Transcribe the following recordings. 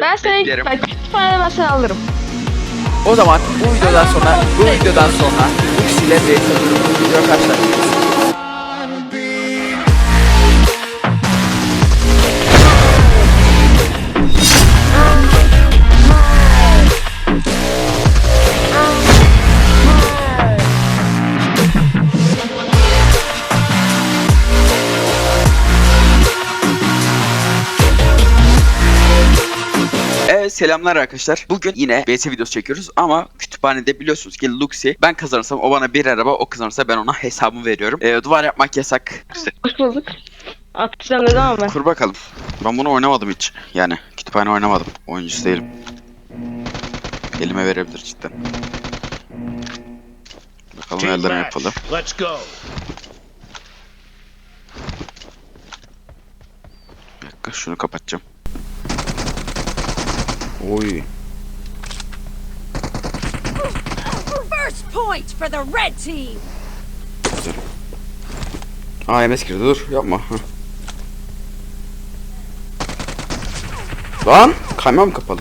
Ben seni Beklerim. bak kütüphanede ben seni alırım. O zaman bu videodan sonra bu videodan sonra Lux ile bir video karşılaşacağız. Selamlar arkadaşlar. Bugün yine BS videosu çekiyoruz ama kütüphanede biliyorsunuz ki Luxi ben kazanırsam o bana bir araba o kazanırsa ben ona hesabımı veriyorum. Ee, duvar yapmak yasak. Hoş bulduk. Atacağım dedim ama ben. Kur bakalım. Ben bunu oynamadım hiç. Yani kütüphane oynamadım. Oyuncusu değilim. Elime verebilir cidden. Bakalım ellerimi yapalım. Let's go. Bir dakika şunu kapatacağım. Oy. First point for the red team. Güzel. Aa MS girdi dur yapma. Heh. Lan kaymam kapalı.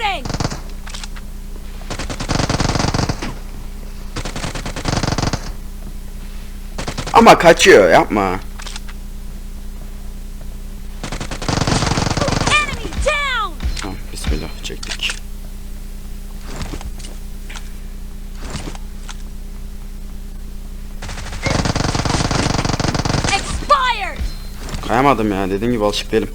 Reloading. Ama kaçıyor yapma. Enemy down. Tamam bismillah çektik. Expired. Kayamadım ya dediğim gibi alışık değilim.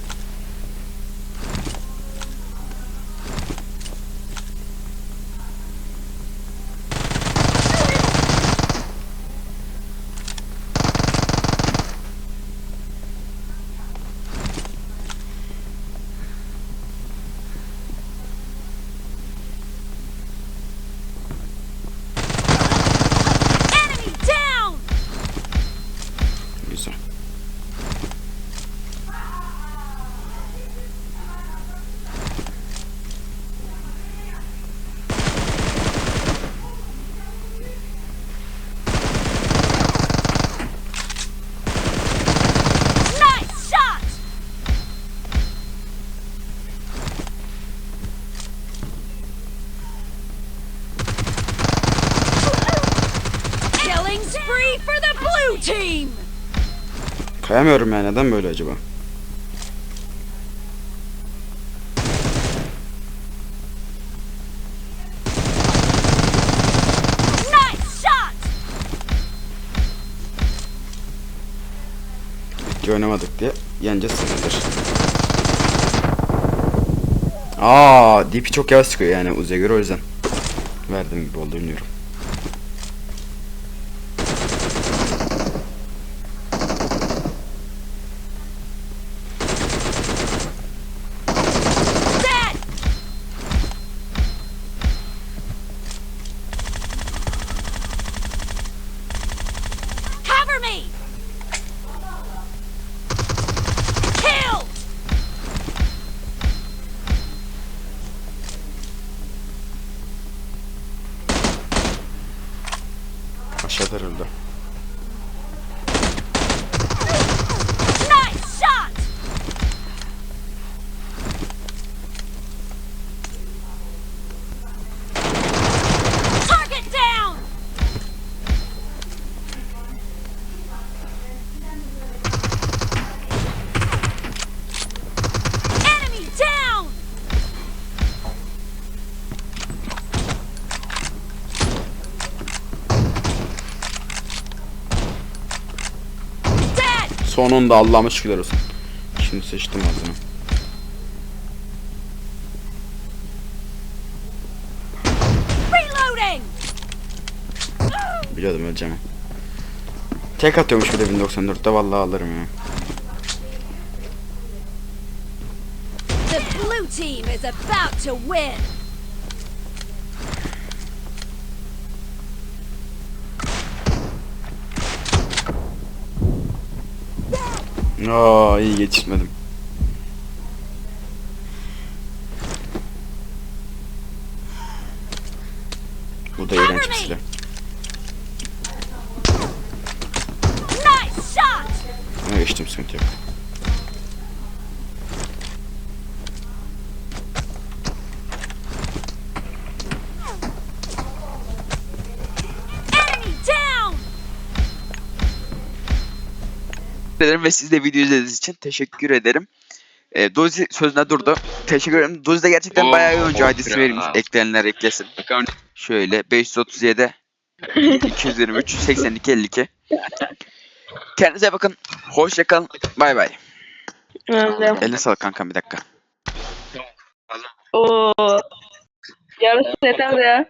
Spree for the blue team. Kayamıyorum ya neden böyle acaba? Nice shot. Hiç oynamadık diye yeneceğiz sanırdır. Aa, DP çok yavaş çıkıyor yani Uzi'ye göre o yüzden. Verdim gibi oldu bilmiyorum. Aşağıda öldü. Sonunda Allah'ıma şükürler olsun. Şimdi seçtim ağzını. Biliyordum öleceğimi. Tek atıyormuş bir de 1094'te vallahi alırım ya. The blue team is about to win. Aa iyi geçirmedim. Bu da iğrenç bir silah. Nice shot! Ama geçtim sıkıntı yok. Ederim ve siz de video izlediğiniz için teşekkür ederim. E, Dozi sözüne durdu. Teşekkür ederim. Dozi de gerçekten Oo, bayağı iyi oyuncu. Hadi kral. vereyim. Ekleyenler eklesin. Şöyle 537 223 82 52. Kendinize bakın. Hoşça kalın. Bay bay. Eline sağlık kankam bir dakika. Oo. Yarısı yeter ya.